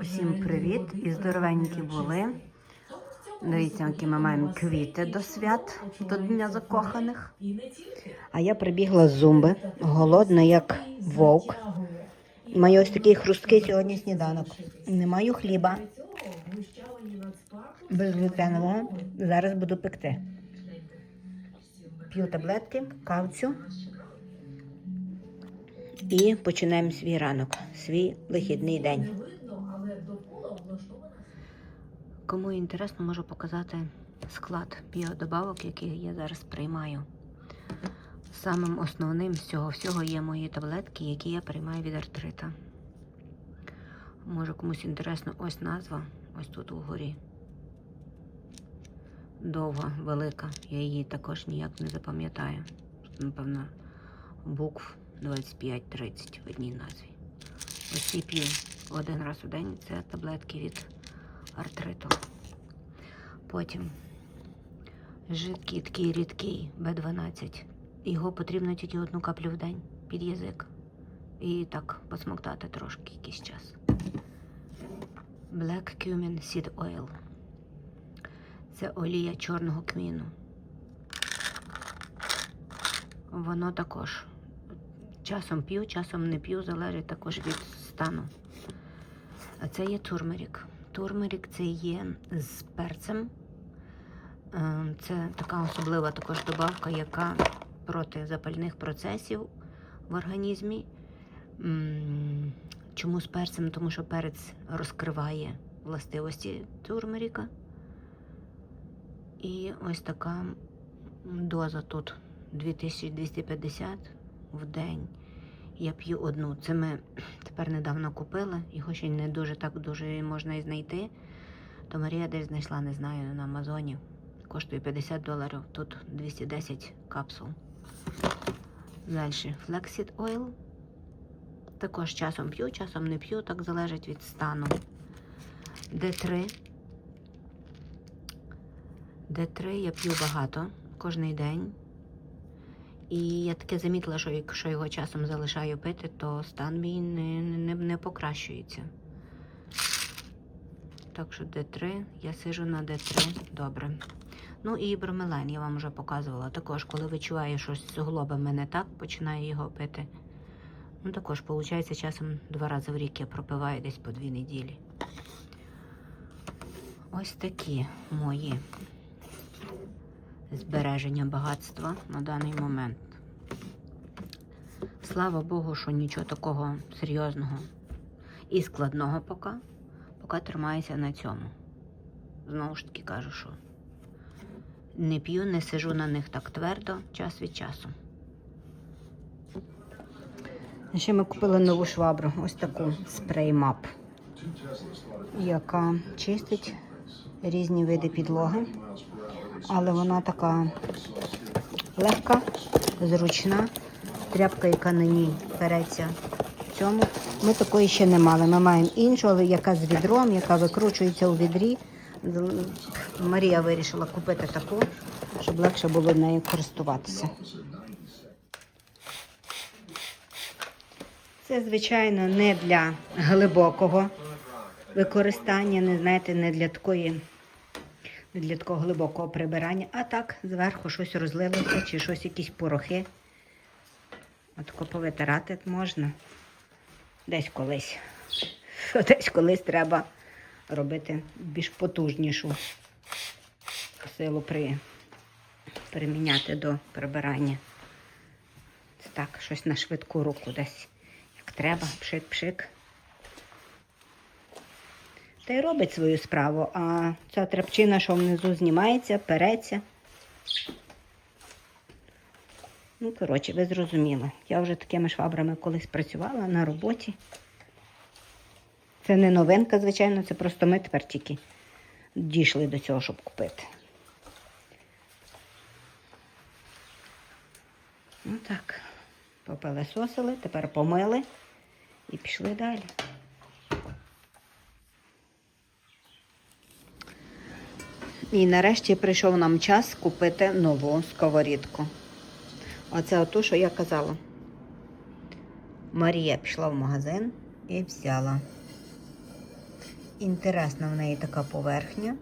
Усім привіт і здоровенькі були. Дивіться, ми маємо квіти до свят, до Дня закоханих. А я прибігла з зумби, голодна, як вовк. Маю ось такий хрусткий сьогодні сніданок. Не маю хліба. Безглютенового. Зараз буду пекти. П'ю таблетки, кавцю. І починаємо свій ранок, свій вихідний день. Кому інтересно, можу показати склад біодобавок, який я зараз приймаю. Самим основним з цього всього є мої таблетки, які я приймаю від артрита. Може комусь інтересно, ось назва, ось тут угорі. Довга, велика. Я її також ніяк не запам'ятаю. Напевно, букв 25-30 в одній назві. Ось ці п'ю один раз у день. Це таблетки від артриту. Потім жидкий такий рідкий Б12. Його потрібно тільки одну каплю в день під язик. І так посмоктати трошки якийсь час. Black Cumin Seed Oil. Це олія чорного кміну. Воно також часом п'ю, часом не п'ю, залежить також від стану. А це є турмерік. Турмерік це є з перцем. Е, Це така особлива також добавка, яка проти запальних процесів в організмі. Чому з перцем? Тому що перець розкриває властивості турмеріка. І ось така доза тут 2250 в день. Я п'ю одну. Це ми тепер недавно купили. Його ще не дуже так дуже можна і знайти. То Марія десь знайшла, не знаю, на Амазоні. Коштує 50 доларів, тут 210 капсул. Далі Flaxseed Oil. Також часом п'ю, часом не п'ю, так залежить від стану. D3. D3 я п'ю багато кожен день. І я таке замітила, що якщо його часом залишаю пити, то стан мій не, не, не покращується. Так що D3, я сижу на D3, добре. Ну і бромелен я вам вже показувала. Також, коли відчуваю щось з суглобами не так, починаю його пити. Ну також, виходить, часом два рази в рік я пропиваю десь по дві неділі. Ось такі мої збереження багатства на даний момент. Слава Богу, що нічого такого серйозного і складного поки, поки тримаюся на цьому. Знову ж таки кажу, що не п'ю, не сижу на них так твердо, час від часу. Ще ми купили нову швабру, ось таку спрей-мап, яка чистить різні види підлоги але вона така легка, зручна. Тряпка, яка на ній береться цьому. Ми такої ще не мали. Ми маємо іншу, але яка з відром, яка викручується у відрі. Марія вирішила купити таку, щоб легше було нею користуватися. Це, звичайно, не для глибокого використання, не знаєте, не для такої для такого глибокого прибирання, а так зверху щось розлилося чи щось, якісь порохи. Отако повитирати можна. Десь колись. Десь колись треба робити більш потужнішу силу при, приміняти до прибирання. Це так, щось на швидку руку десь. Як треба, пшик-пшик та й робить свою справу. А ця тряпчина, що внизу знімається, переться. Ну, коротше, ви зрозуміли. Я вже такими швабрами колись працювала на роботі. Це не новинка, звичайно, це просто ми тепер тільки дійшли до цього, щоб купити. Ну так, попилесосили, тепер помили і пішли далі. І нарешті прийшов нам час купити нову сковорідку. Оце ото, що я казала. Марія пішла в магазин і взяла. інтересна в неї така поверхня.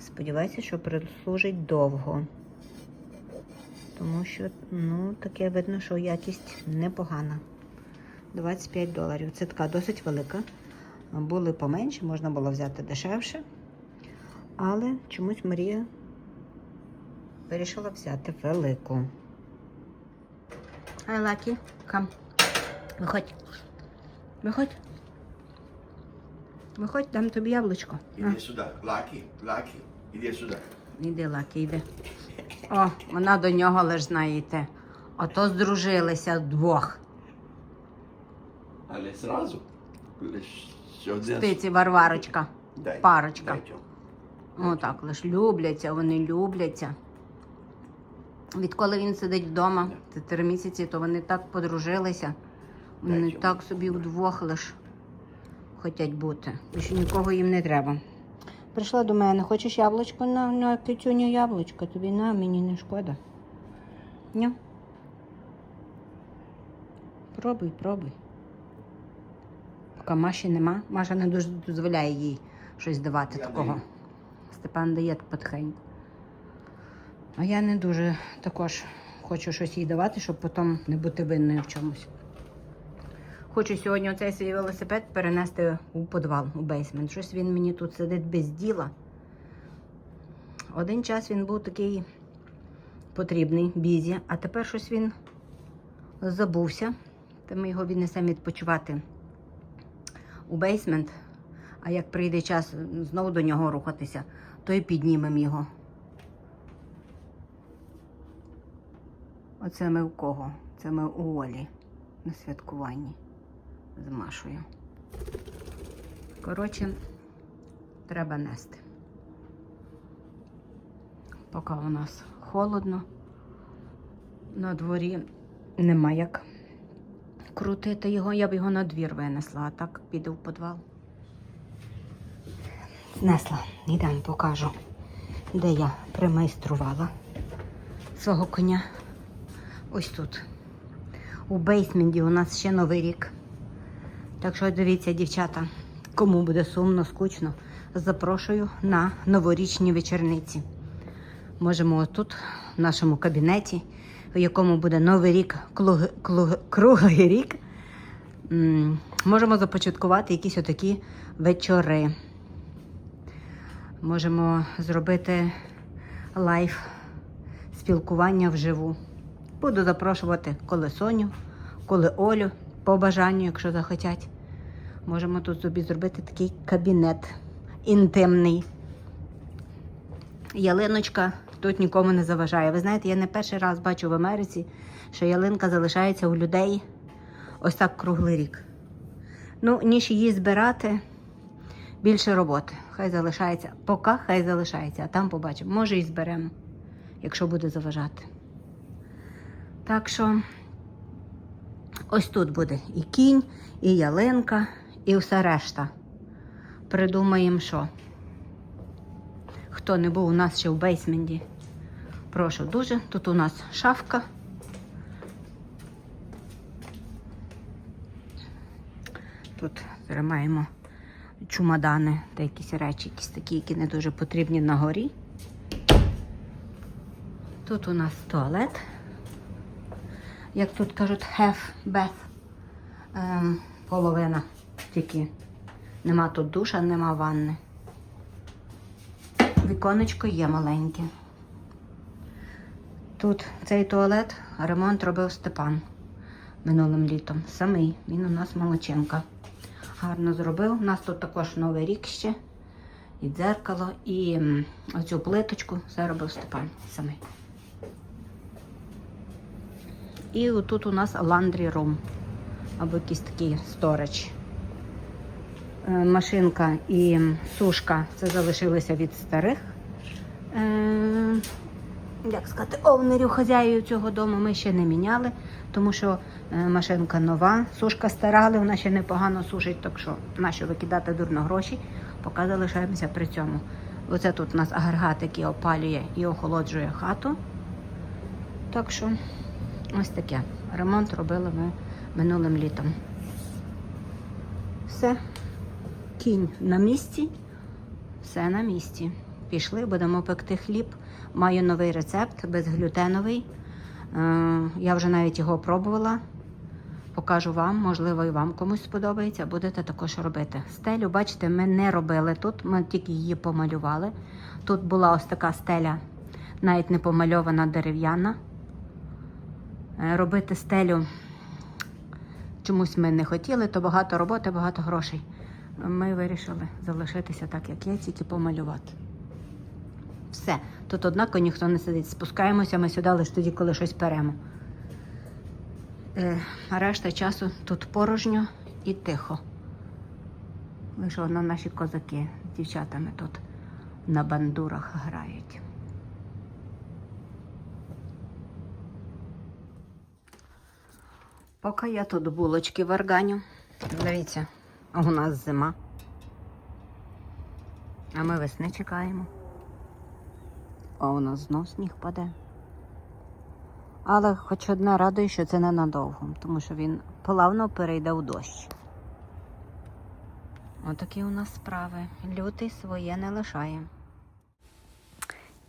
Сподіваюся, що прослужить довго. Тому що, ну, таке видно, що якість непогана. 25 доларів. Це така досить велика. Були поменше, можна було взяти дешевше. Але чомусь Марія вирішила взяти велику. Ай, Лакі, кам. Виходь. Виходь. Виходь, дам тобі яблучко. Іди сюди. Лакі, Лакі, іди сюди. Іди, Лакі, йди. О, вона до нього лиш знає йти. Ото здружилися вдвох. Але зразу. Лиш. Спиці Варварочка. Дай, парочка. дай. Отак лиш любляться, вони любляться. Відколи він сидить вдома, це три місяці, то вони так подружилися. Вони так собі вдвох лиш хочуть бути. Більше нікого їм не треба. Прийшла до мене, хочеш яблучко на, на кицюню яблучко? Тобі на мені не шкода. Ні? Пробуй, пробуй. Поки Маші нема, Маша не дуже дозволяє їй щось давати Я такого. Степан дає потихеньку. А я не дуже також хочу щось їй давати, щоб потім не бути винною в чомусь. Хочу сьогодні оцей свій велосипед перенести у підвал, у бейсмент. Щось він мені тут сидить без діла. Один час він був такий потрібний, бізі, а тепер щось він забувся. Та ми його віднесемо відпочивати у бейсмент. А як прийде час знову до нього рухатися, то і піднімемо його. Оце ми у кого? Це ми у Олі на святкуванні з Машою. Коротше, треба нести. Поки у нас холодно, на дворі нема як крутити його, я б його на двір винесла, а так піде в підвал. Знесла, йдемо покажу, де я примайструвала свого коня. Ось тут. У бейсменті у нас ще новий рік. Так що дивіться, дівчата, кому буде сумно, скучно, запрошую на новорічні вечорниці. Можемо отут, в нашому кабінеті, в якому буде новий рік, клуг, клуг, круглий рік. Можемо започаткувати якісь отакі вечори. Можемо зробити лайв спілкування вживу. Буду запрошувати коли Соню, коли Олю, по бажанню, якщо захотять. Можемо тут собі зробити такий кабінет інтимний. Ялиночка тут нікому не заважає. Ви знаєте, я не перший раз бачу в Америці, що ялинка залишається у людей ось так круглий рік. Ну, ніж її збирати, більше роботи. Хай залишається. Поки хай залишається, а там побачимо. Може і зберемо, якщо буде заважати. Так що ось тут буде і кінь, і ялинка, і все решта. Придумаємо, що. Хто не був у нас ще в бейсменті, прошу дуже. Тут у нас шафка. Тут тримаємо чумадани та якісь речі, якісь такі, які не дуже потрібні на горі. Тут у нас туалет. Як тут кажуть, half bath. Ем, половина тільки. Нема тут душа, нема ванни. Віконечко є маленьке. Тут цей туалет ремонт робив Степан минулим літом. Самий. Він у нас молодчинка. Гарно зробив. У нас тут також новий рік ще. І дзеркало, і оцю плиточку все робив Степан самий. І тут у нас laundry room, або якийсь такий сторич. Е, Машинка і сушка це залишилися від старих. Як сказати, овнерів хазяїв цього дому ми ще не міняли, тому що е, машинка нова, сушка стара, але вона ще непогано сушить, так що нащо викидати дурно гроші, поки залишаємося при цьому. Оце тут у нас агрегат, який опалює і охолоджує хату. Так що ось таке. Ремонт робили ми минулим літом. Все. Кінь на місці. Все на місці. Пішли, будемо пекти хліб. Маю новий рецепт безглютеновий. Е, Я вже навіть його пробувала. Покажу вам, можливо, і вам комусь сподобається, будете також робити. Стелю, бачите, ми не робили тут, ми тільки її помалювали. Тут була ось така стеля, навіть не помальована дерев'яна. Е, Робити стелю чомусь ми не хотіли, то багато роботи, багато грошей. Ми вирішили залишитися так, як є, тільки помалювати. Все. Тут, однако, ніхто не сидить. Спускаємося ми сюди лише тоді, коли щось перемо. Е, а решта часу тут порожньо і тихо. Лише одно наші козаки з дівчатами тут на бандурах грають. Поки я тут булочки варганю. Дивіться, у нас зима. А ми весни чекаємо. А у нас знов сніг паде. Але хоч одне радує, що це ненадовго, тому що він плавно перейде у дощ. Отакі у нас справи. Лютий своє не лишає.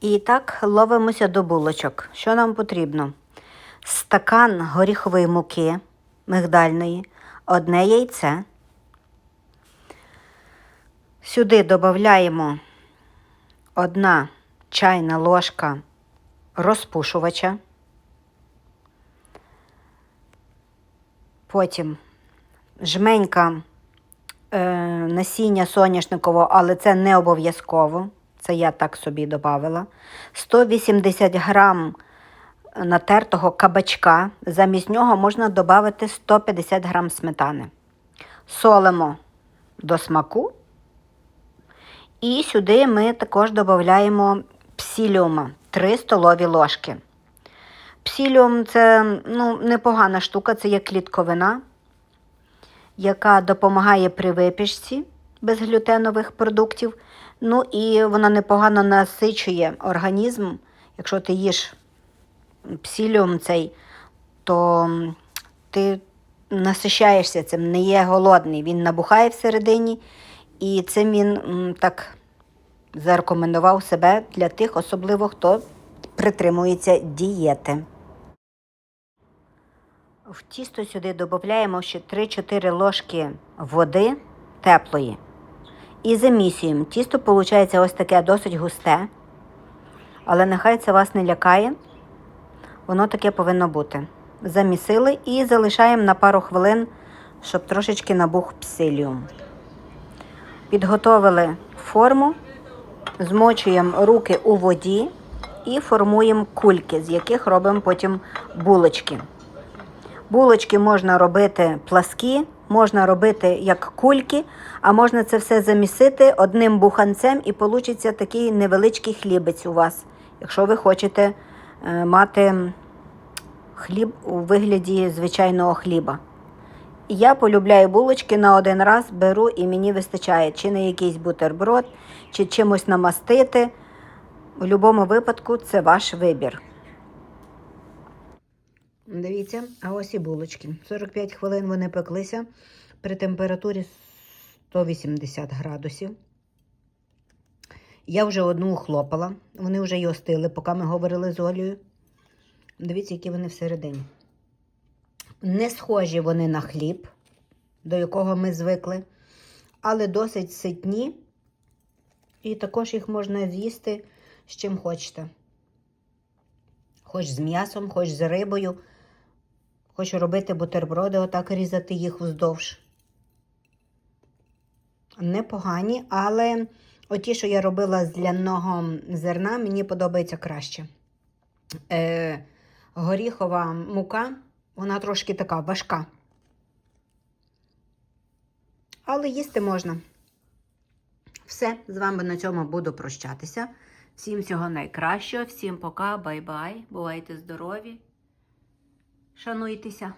І так ловимося до булочок. Що нам потрібно? Стакан горіхової муки мигдальної, одне яйце. Сюди додаємо одна чайна ложка розпушувача. Потім жменька е, насіння соняшникового, але це не обов'язково. Це я так собі додавала. 180 грам натертого кабачка. Замість нього можна додати 150 грам сметани. Солимо до смаку. І сюди ми також додаємо псіліума 3 столові ложки. Псіліум це ну, непогана штука, це є клітковина, яка допомагає при випічці безглютенових продуктів. Ну і вона непогано насичує організм. Якщо ти їш псіліум цей, то ти насищаєшся цим, не є голодний. Він набухає всередині, і цим він так зарекомендував себе для тих, особливо хто притримується дієти. В тісто сюди додаємо ще 3-4 ложки води теплої. І замісюємо. Тісто виходить ось таке досить густе. Але нехай це вас не лякає. Воно таке повинно бути. Замісили і залишаємо на пару хвилин, щоб трошечки набух псиліум. Підготовили форму, змочуємо руки у воді і формуємо кульки, з яких робимо потім булочки. Булочки можна робити пласкі, можна робити як кульки, а можна це все замісити одним буханцем і вийде такий невеличкий хлібець у вас, якщо ви хочете е, мати хліб у вигляді звичайного хліба. Я полюбляю булочки на один раз беру і мені вистачає чи на якийсь бутерброд, чи чимось намастити. У будь-якому випадку це ваш вибір. Дивіться, а ось і булочки. 45 хвилин вони пеклися при температурі 180 градусів. Я вже одну охлопала, вони вже й остили, поки ми говорили з Олею. Дивіться, які вони всередині. Не схожі вони на хліб, до якого ми звикли, але досить ситні. І також їх можна з'їсти з чим хочете. Хоч з м'ясом, хоч з рибою. Хочу робити бутерброди, отак різати їх вздовж. Непогані, але оті, що я робила з ляного зерна, мені подобається краще. Е, горіхова мука, вона трошки така важка. Але їсти можна. Все, з вами на цьому буду прощатися. Всім всього найкращого, всім пока, бай-бай. Бувайте здорові. Шануйтеся.